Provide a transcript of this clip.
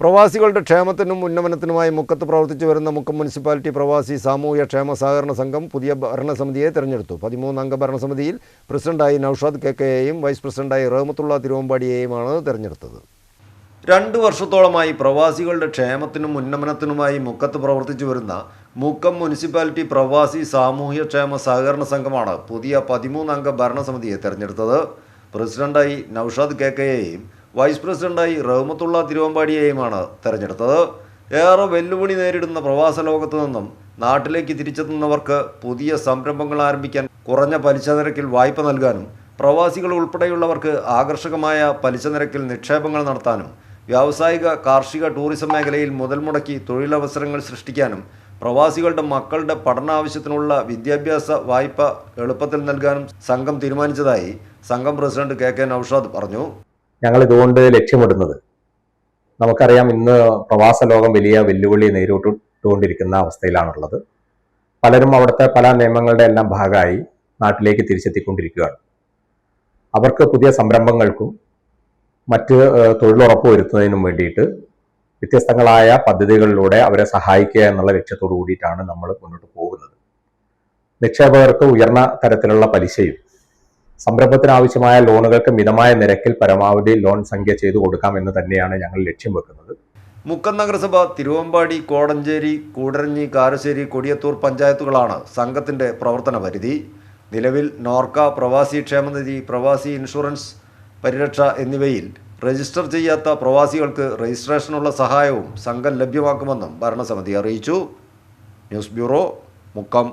പ്രവാസികളുടെ ക്ഷേമത്തിനും ഉന്നമനത്തിനുമായി മുക്കത്ത് പ്രവർത്തിച്ചു വരുന്ന മുക്കം മുനിസിപ്പാലിറ്റി പ്രവാസി സാമൂഹ്യ ക്ഷേമ സഹകരണ സംഘം പുതിയ ഭരണസമിതിയെ തെരഞ്ഞെടുത്തു. പതിമൂന്നംഗ ഭരണസമിതിയിൽ പ്രസിഡന്റായി നൌഷാദ് കെ കെയെയും വൈസ് പ്രസിഡന്റായി റഹ്മത്തുള്ള തിരുവമ്പാടിയെയുമാണ് തെരഞ്ഞെടുത്തത്. രണ്ടു വർഷത്തോളമായി പ്രവാസികളുടെ ക്ഷേമത്തിനും ഉന്നമനത്തിനുമായി മുക്കത്ത് പ്രവർത്തിച്ചു വരുന്ന മുക്കം മുനിസിപ്പാലിറ്റി പ്രവാസി സാമൂഹ്യ ക്ഷേമ സഹകരണ സംഘമാണ് പുതിയ പതിമൂന്നംഗ ഭരണസമിതിയെ തെരഞ്ഞെടുത്തത്. പ്രസിഡന്റായി നൌഷാദ് കെ കെയെയും വൈസ് പ്രസിഡന്റായി റഹ്മത്തുള്ള തിരുവമ്പാടിയെയുമാണ് തെരഞ്ഞെടുത്തത്. ഏറെ വെല്ലുവിളി നേരിടുന്ന പ്രവാസ ലോകത്തു നിന്നും നാട്ടിലേക്ക് തിരിച്ചെത്തുന്നവർക്ക് പുതിയ സംരംഭങ്ങൾ ആരംഭിക്കാൻ കുറഞ്ഞ പലിശ നിരക്കിൽ വായ്പ നൽകാനും പ്രവാസികൾ ഉൾപ്പെടെയുള്ളവർക്ക് ആകർഷകമായ പലിശ നിരക്കിൽ നിക്ഷേപങ്ങൾ നടത്താനും വ്യാവസായിക കാർഷിക ടൂറിസം മേഖലയിൽ മുതൽ മുടക്കി തൊഴിലവസരങ്ങൾ സൃഷ്ടിക്കാനും പ്രവാസികളുടെ മക്കളുടെ പഠനാവശ്യത്തിനുള്ള വിദ്യാഭ്യാസ വായ്പ എളുപ്പത്തിൽ നൽകാനും സംഘം തീരുമാനിച്ചതായി സംഘം പ്രസിഡന്റ് കെ കെ നൌഷാദ് പറഞ്ഞു. ഞങ്ങൾ ഇതുകൊണ്ട് ലക്ഷ്യമിടുന്നത്. നമുക്കറിയാം ഇന്ന് പ്രവാസ ലോകം വലിയ വെല്ലുവിളി നേരിട്ടുകൊണ്ടിരിക്കുന്ന അവസ്ഥയിലാണുള്ളത്. പലരും അവിടുത്തെ പല നിയമങ്ങളുടെ എല്ലാം ഭാഗമായി നാട്ടിലേക്ക് തിരിച്ചെത്തിക്കൊണ്ടിരിക്കുകയാണ്. അവർക്ക് പുതിയ സംരംഭങ്ങൾക്കും മറ്റ് തൊഴിലുറപ്പ് വരുത്തുന്നതിനും വേണ്ടിയിട്ട് വ്യത്യസ്തങ്ങളായ പദ്ധതികളിലൂടെ അവരെ സഹായിക്കുക എന്നുള്ള ലക്ഷ്യത്തോടു കൂടിയിട്ടാണ് നമ്മൾ മുന്നോട്ട് പോകുന്നത്. നിക്ഷേപകർക്ക് ഉയർന്ന തരത്തിലുള്ള പലിശയും സംരംഭത്തിന് ആവശ്യമായ ലോണുകൾക്ക് മിതമായ നിരക്കിൽ പരമാവധി ലോൺ സംഖ്യ ചെയ്തു കൊടുക്കാം എന്ന് തന്നെയാണ് ഞങ്ങൾ ലക്ഷ്യം വെക്കുന്നത്. മുക്കം നഗരസഭ തിരുവമ്പാടി കോടഞ്ചേരി കൂടരഞ്ഞി കാരശ്ശേരി കൊടിയത്തൂർ പഞ്ചായത്തുകളാണ് സംഘത്തിന്റെ പ്രവർത്തന പരിധി. നിലവിൽ നോർക്ക പ്രവാസി ക്ഷേമനിധി പ്രവാസി ഇൻഷുറൻസ് പരിരക്ഷ എന്നിവയിൽ രജിസ്റ്റർ ചെയ്യാത്ത പ്രവാസികൾക്ക് രജിസ്ട്രേഷനുള്ള സഹായവും സംഘം ലഭ്യമാക്കുമെന്നും ഭരണസമിതി അറിയിച്ചു. News bureau Mukkam.